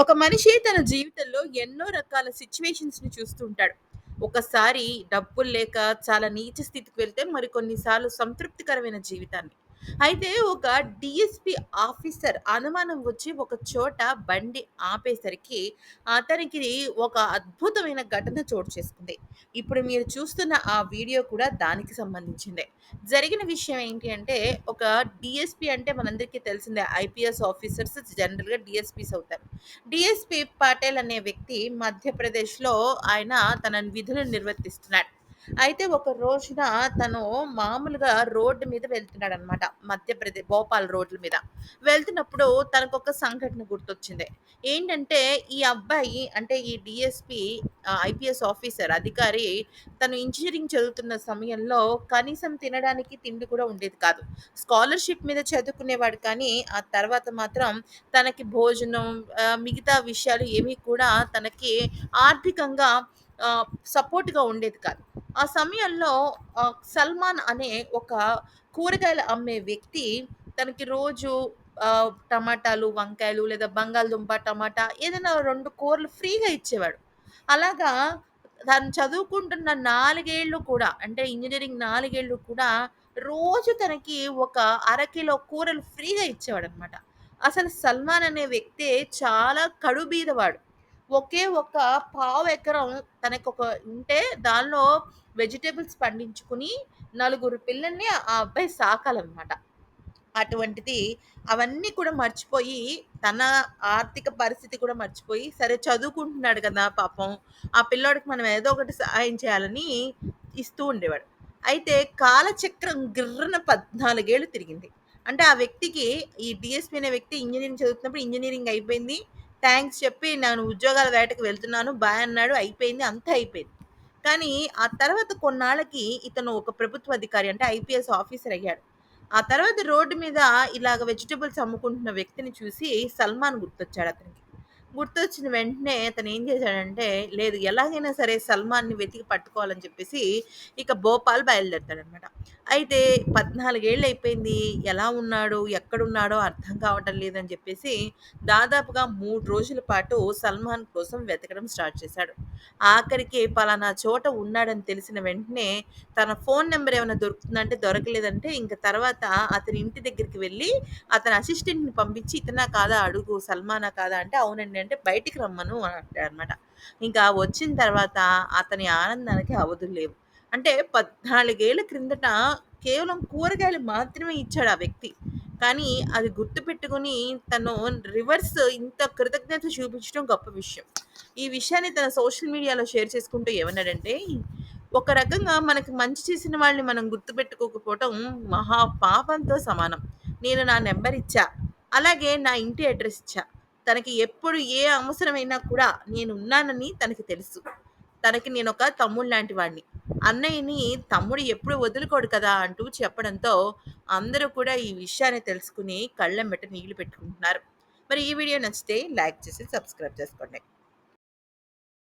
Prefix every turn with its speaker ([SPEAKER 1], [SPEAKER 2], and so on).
[SPEAKER 1] ఒక మనిషి తన జీవితంలో ఎన్నో రకాల సిట్యుయేషన్స్‌ని చూస్తుంటాడు. ఒకసారి డబ్బులు లేక చాలా నీచ స్థితికి వెళ్తే, మరికొన్నిసార్లు సంతృప్తికరమైన జీవితాన్ని. అయితే ఒక డిఎస్పి ఆఫీసర్ అనుమానం వచ్చి ఒక చోట బండి ఆపేసరికి అతనికి ఒక అద్భుతమైన ఘటన చోటు చేసుకుంది. ఇప్పుడు మీరు చూస్తున్న ఆ వీడియో కూడా దానికి సంబంధించిందే. జరిగిన విషయం ఏంటి అంటే ఒక డిఎస్పి అంటే మనందరికీ తెలిసిందే ఐపీఎస్ ఆఫీసర్స్ జనరల్‌గా డిఎస్పీస్ అవుతారు. డిఎస్పి పటేల్ అనే వ్యక్తి మధ్యప్రదేశ్‌లో ఆయన తన విధులను నిర్వర్తిస్తున్నాడు. అయితే ఒక రోజున తను మామూలుగా రోడ్డు మీద వెళ్తున్నాడనమాట. మధ్యప్రదేశ్ భోపాల్ రోడ్ల మీద. వెళ్తున్నప్పుడు తనకు ఒక సంఘటన గుర్తొచ్చింది. ఏంటంటే ఈ అబ్బాయి అంటే ఈ డిఎస్పి ఐపీఎస్ ఆఫీసర్ అధికారి తను ఇంజనీరింగ్ చదువుతున్న సమయంలో కనీసం తినడానికి తిండి కూడా ఉండేది కాదు. స్కాలర్‌షిప్ మీద చదువుకునేవాడు కానీ, ఆ తర్వాత మాత్రం తనకి భోజనం మిగతా విషయాలు ఏమీ కూడా తనకి ఆర్థికంగా సపోర్ట్‌గా ఉండేది కాదు. ఆ సమయంలో సల్మాన్ అనే ఒక కూరగాయలు అమ్మే వ్యక్తి తనకి రోజు టమాటాలు, వంకాయలు లేదా బంగాళదుంప, టమాటా ఏదైనా రెండు కూరలు ఫ్రీగా ఇచ్చేవాడు. అలాగా తను చదువుకుంటున్న నాలుగేళ్ళు కూడా అంటే ఇంజనీరింగ్ నాలుగేళ్ళు కూడా రోజు తనకి ఒక అరకిలో కూరలు ఫ్రీగా ఇచ్చేవాడనమాట. అసలు సల్మాన్ అనే వ్యక్తే చాలా కడుబీదవాడు ఒకే ఒక పావు ఎకరం తనకొక ఉంటే దానిలో వెజిటేబుల్స్ పండించుకుని నలుగురు పిల్లల్ని ఆ అబ్బాయి సాకాలనమాట. అటువంటిది అవన్నీ కూడా మర్చిపోయి, తన ఆర్థిక పరిస్థితి కూడా మర్చిపోయి, సరే చదువుకుంటున్నాడు కదా పాపం! ఆ పిల్లోడికి మనం ఏదో ఒకటి సహాయం చేయాలని ఇస్తూ ఉండేవాడు. అయితే కాలచక్రం గిర్రన పద్నాలుగేళ్ళు తిరిగింది. అంటే ఆ వ్యక్తికి ఈ డీఎస్పీ అనే వ్యక్తి ఇంజనీరింగ్ చదువుతున్నప్పుడు ఇంజనీరింగ్ అయిపోయింది. థ్యాంక్స్ చెప్పి నేను ఉద్యోగాల వేటకు వెళ్తున్నాను. బాయ్ అన్నాడు. అయిపోయింది. అంతా అయిపోయింది. కానీ ఆ తర్వాత కొన్నాళ్ళకి ఇతను ఒక ప్రభుత్వ అధికారి అంటే ఐపీఎస్ ఆఫీసర్ అయ్యాడు. ఆ తర్వాత రోడ్డు మీద ఇలాగ వెజిటబుల్స్ అమ్ముకుంటున్న వ్యక్తిని చూసి సల్మాన్ గుర్తొచ్చాడు అతనికి. గుర్తొచ్చిన వెంటనే అతను ఏం చేశాడంటే, లేదు ఎలాగైనా సరే సల్మాన్‌ని వెతికి పట్టుకోవాలని చెప్పేసి ఇక భోపాల్ బయలుదేరతాడనమాట అయితే 14 ఏళ్ళు అయిపోయింది. ఎలా ఉన్నాడు? ఎక్కడున్నాడో అర్థం కావటం లేదని చెప్పేసి దాదాపుగా మూడు రోజుల పాటు సల్మాన్ కోసం వెతకడం స్టార్ట్ చేశాడు. ఆఖరికి పలానా చోట ఉన్నాడని తెలిసిన వెంటనే తన ఫోన్ నెంబర్ ఏమైనా దొరుకుతుందంటే దొరకలేదంటే ఇంక తర్వాత అతని ఇంటి దగ్గరికి వెళ్ళి అతని అసిస్టెంట్‌ని పంపించి ఇతనా కాదా అడుగు సల్మానా కాదా అంటే అవునండి అంటే బయటికి రమ్మను అని అంటాడనమాట. ఇంకా వచ్చిన తర్వాత అతని ఆనందానికి అవధులు లేవు. అంటే పద్నాలుగేళ్ళ క్రిందట కేవలం కూరగాయలు మాత్రమే ఇచ్చాడు ఆ వ్యక్తి. కానీ అది గుర్తుపెట్టుకుని తను రివర్స్ ఇంత కృతజ్ఞత చూపించడం గొప్ప విషయం. ఈ విషయాన్ని తన సోషల్ మీడియాలో షేర్ చేసుకుంటూ ఏమన్నాడంటే, ఒక రకంగా మనకి మంచి చేసిన వాళ్ళని మనం గుర్తుపెట్టుకోకపోవటం మహా పాపంతో సమానం. నేను నా నెంబర్ ఇచ్చా. అలాగే నా ఇంటి అడ్రస్ ఇచ్చా. తనకి ఎప్పుడు ఏ అవసరమైనా కూడా నేనున్నానని తనకి తెలుసు. తనకి నేను ఒక తమ్ముడు లాంటి వాడిని. అన్నయ్యని తమ్ముడు ఎప్పుడు వదులుకోడు కదా! అంటూ చెప్పడంతో అందరూ కూడా ఈ విషయాన్ని తెలుసుకొని కళ్ళెమ్మట నీళ్ళు పెట్టుకుంటున్నారు. మరి ఈ వీడియో నచ్చితే లైక్ చేసి సబ్స్క్రైబ్ చేసుకోండి.